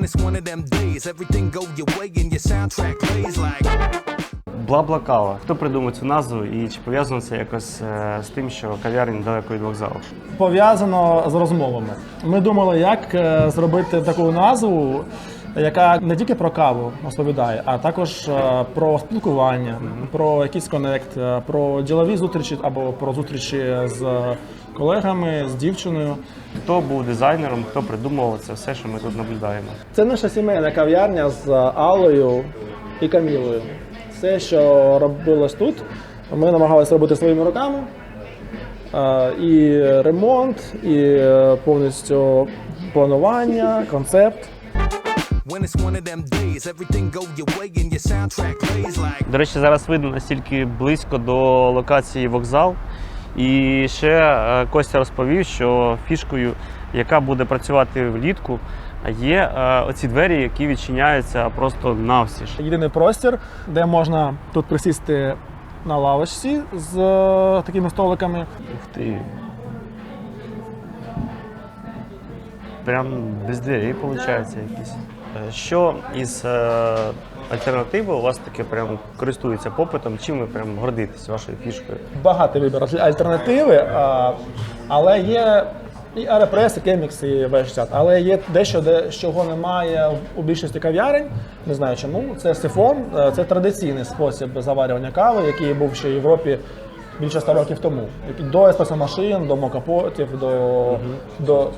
When it's one of them days, everything go your way and your soundtrack plays like. Бла-бла кава. Хто придумав цю назву і чи пов'язано це якось е, з тим, що кав'ярня недалеко від вокзалу? пов'язано з розмовами. Ми думали, як е, зробити таку назву, яка не тільки про каву розповідає, а також е, про спілкування, про якийсь конект, е, про ділові зустрічі або про зустрічі з колегами, з дівчиною. Хто був дизайнером, хто придумував це все, що ми тут наблюдаємо? Це наша сімейна кав'ярня з Аллою і Камілою. Все, що робилось тут, ми намагалися робити своїми руками. Е, І ремонт, і е, повністю планування, концепт. До речі, зараз видно настільки близько до локації вокзал. І ще е, Костя розповів, що фішкою, яка буде працювати влітку, є е, оці двері, які відчиняються просто навсіж. Єдиний простір, де можна тут присісти на лавочці з е, такими столиками. Ух ти. Прям без дверей, виходить, якісь. Е, Що із е, альтернативи у вас таке прям користується попитом? Чим ви прям гордитесь вашою фішкою? Багато вибір альтернативи, але є і Аерепрес, і Кемікс, і V60. Але є дещо, де чого немає у більшості кав'ярень. Не знаю чому. Це сифон, е, це традиційний спосіб заварювання кави, який був ще в Європі більше ста років тому. До еспресо-машин, до мокапотів, до, до,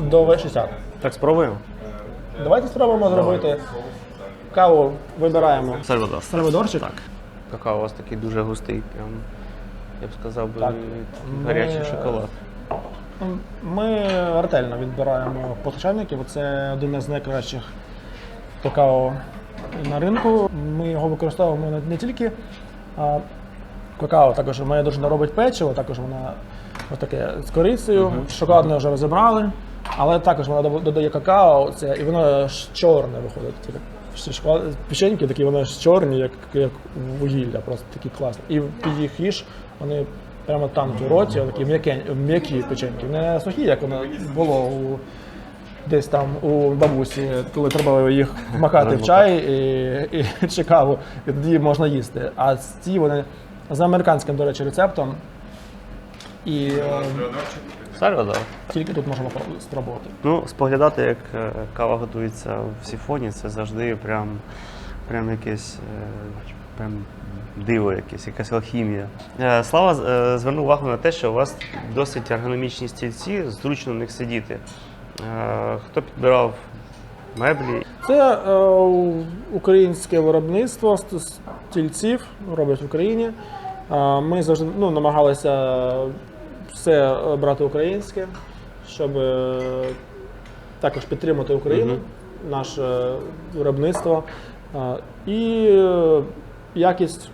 до V60. Так, спробуємо? Давайте спробуємо зробити каву, вибираємо Сальвадор. серведорчик. Так. Какао у вас такий дуже густий, прям, я б сказав, би, Так. гарячий Ми- шоколад. Ми ретельно відбираємо постачальників. Це один із найкращих какао на ринку. Ми його використовуємо не- не тільки а, какао, також моя дружина робить печиво, також вона ось таке з корицею. Шоколадне вже розібрали, але також вона додає- какао, це, і воно ж чорне виходить. Шоколад- Печеньки такі, вони ж чорні, як, як вугілля, просто такі класні. І під їх їж вони прямо тануть у роті, такі м'які, м'які печеньки. Не сухі, як воно було у, десь там у бабусі, коли треба їх вмакати в чай і, і, чи каву, і тоді можна їсти. А ці вони за американським, до речі, рецептом. І е, Сальвадор. тільки тут можна попро- спробувати. Ну, споглядати, як е, кава готується в сіфоні, це завжди прям, прям якесь е, прям диво, якесь, якась алхімія. Е, Слава е, звернув увагу на те, що у вас досить ергономічні стільці, зручно в них сидіти. Е, Хто підбирав меблі? Це е, українське виробництво ст- стільців, роблять в Україні. Е, ми завжди ну, намагалися все е, брати українське, щоб е, також підтримати Україну, наше виробництво. Е, і е, якість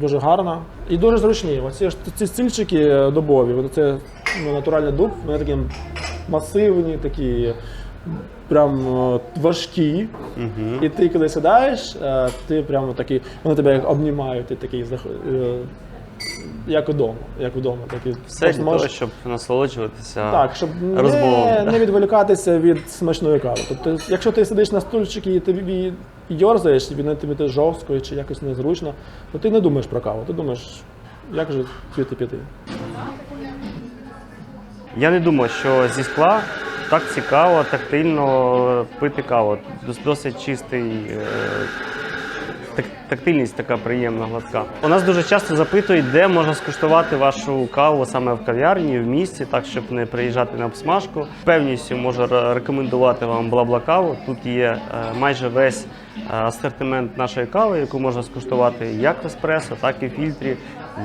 дуже гарна і дуже зручні. Оці ж ці стільчики дубові, це ну, натуральний дуб, вони такі масивні, такі прям важкі. І ти коли сідаєш, ти прямо такий, вони тебе обнімають, ти такий е, як вдома. Як вдома. Такий, Все Просто для того, щоб насолоджуватися так, щоб розмовами. не, не відволікатися від смачної кави. Тобто, якщо ти сидиш на стульчикі і тобі йорзаєш, і він тобі жорстко чи якось незручно, то ти не думаєш про каву, ти думаєш, як же звідти піти. Я не думаю, що зі скла так цікаво, тактильно пити каву. Досить чистий. Так- Тактильність така приємна, гладка. У нас дуже часто запитують, де можна скуштувати вашу каву саме в кав'ярні, в місті, так щоб не приїжджати на обсмажку. Певністю можу рекомендувати вам бла-бла каву. Тут є е, майже весь е, асортимент нашої кави, яку можна скуштувати як в еспресо, так і в фільтрі,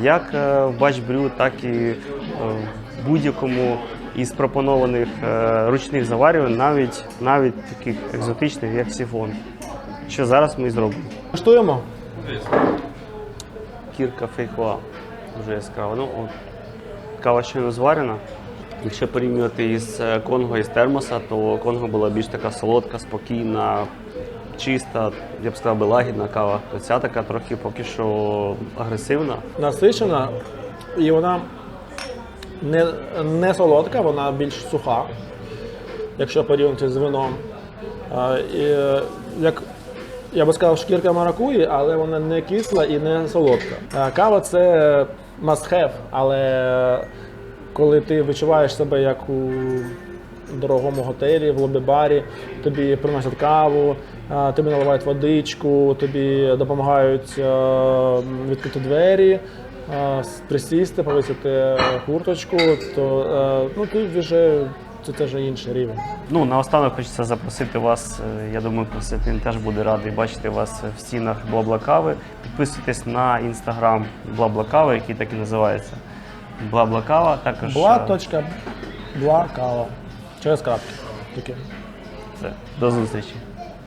як е, в бачбрю, так і в будь-якому із пропонованих е, ручних заварювань, навіть навіть таких екзотичних, як сіфон. Що зараз ми зробимо. Коштуємо? Кірка фейхуа. Дуже яскрава. Ну, от, кава щойно зварена. Якщо порівнювати із е, Конго із термоса, то Конго була більш така солодка, спокійна, чиста, я б сказав би лагідна кава. То ця така трохи поки що агресивна. насичена, і вона не, не солодка, вона більш суха, якщо порівняти з вином. А, і, е, як я би сказав, шкірка маракуї, але вона не кисла і не солодка. Кава це must have, але коли ти відчуваєш себе як у дорогому готелі, в лобі-барі, тобі приносять каву, тобі наливають водичку, тобі допомагають е, відкрити двері, е, присісти, повисити курточку, то е, ну, ти вже це, теж інший рівень. Ну, наостанок хочеться запросити вас. е, Я думаю, Константин теж буде радий бачити вас в стінах Блаблакави. Підписуйтесь на інстаграм Блаблакави, який так і називається. Блаблакава. Також е, Бла.бла кава. Через крапки. Все. До зустрічі.